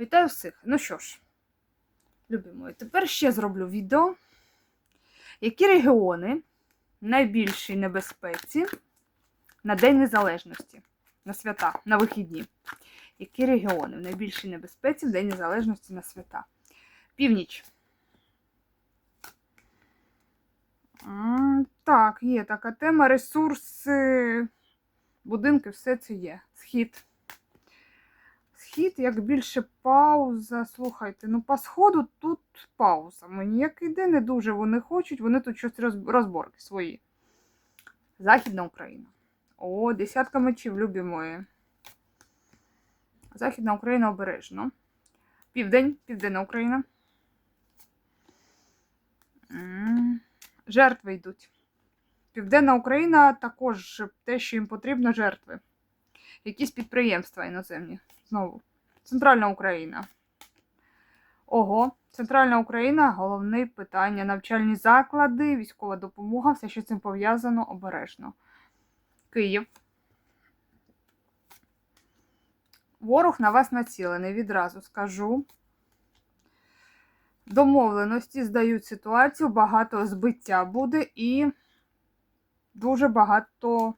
Вітаю всіх! Ну що ж, любі мої, тепер ще зроблю відео, які регіони найбільшій небезпеці на День Незалежності, на свята, на вихідні. Які регіони в найбільшій небезпеці в День Незалежності на свята? Північ. Так, є така тема. Ресурси, будинки, все це є. Схід. Схід, як більше пауза. Слухайте, ну по сходу тут пауза. Мені як іде, не дуже вони хочуть, вони тут щось розборки свої. Західна Україна. О, десятка мечів, любі мої. Західна Україна обережно. Південь, Південна Україна. Жертви йдуть. Південна Україна також те, що їм потрібно, жертви. Якісь підприємства іноземні. Знову. Центральна Україна. Ого, Центральна Україна головне питання. Навчальні заклади, військова допомога, все, що цим пов'язано, обережно. Київ. Ворог на вас націлений, відразу скажу. Домовленості здають ситуацію, багато збиття буде і дуже багато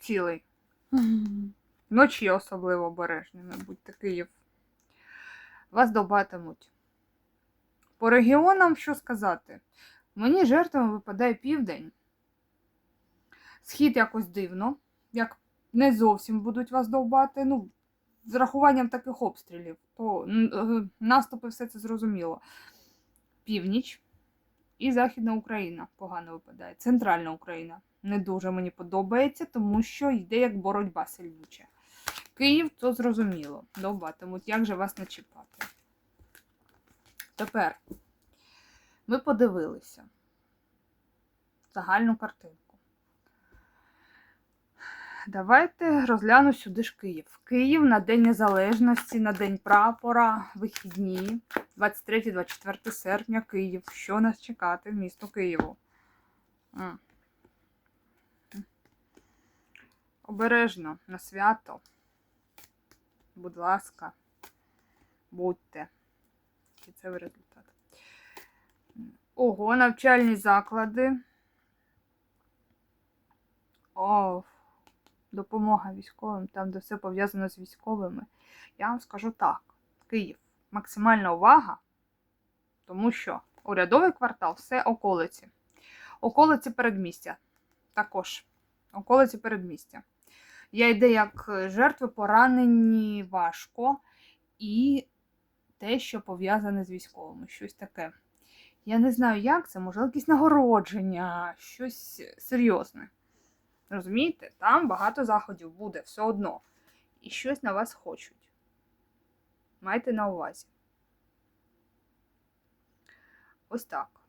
цілей. Вночі особливо обережними, будьте Київ. Вас добатимуть. По регіонам що сказати? Мені жертвами випадає південь. Схід якось дивно, як не зовсім будуть вас довбати. Ну, з рахуванням таких обстрілів, то е, наступи все це зрозуміло. Північ і Західна Україна погано випадає. Центральна Україна не дуже мені подобається, тому що йде як боротьба сильнюча. Київ то зрозуміло. Довбатимуть, як же вас не чіпати. Тепер ми подивилися загальну картинку. Давайте розгляну сюди ж Київ. Київ на День Незалежності, на День прапора, вихідні, 23-24 серпня, Київ. Що нас чекати в місто Києву? Обережно на свято. Будь ласка, будьте. Кінцевий результат. Ого, навчальні заклади. О, допомога військовим, там, де все пов'язано з військовими. Я вам скажу так: Київ, максимальна увага, тому що урядовий квартал все околиці. Околиці передмістя. Також околиці передмістя. Я йде як жертви поранені важко і те, що пов'язане з військовими, щось таке. Я не знаю, як це, може, якісь нагородження, щось серйозне. Розумієте? Там багато заходів буде все одно. І щось на вас хочуть. Майте на увазі. Ось так.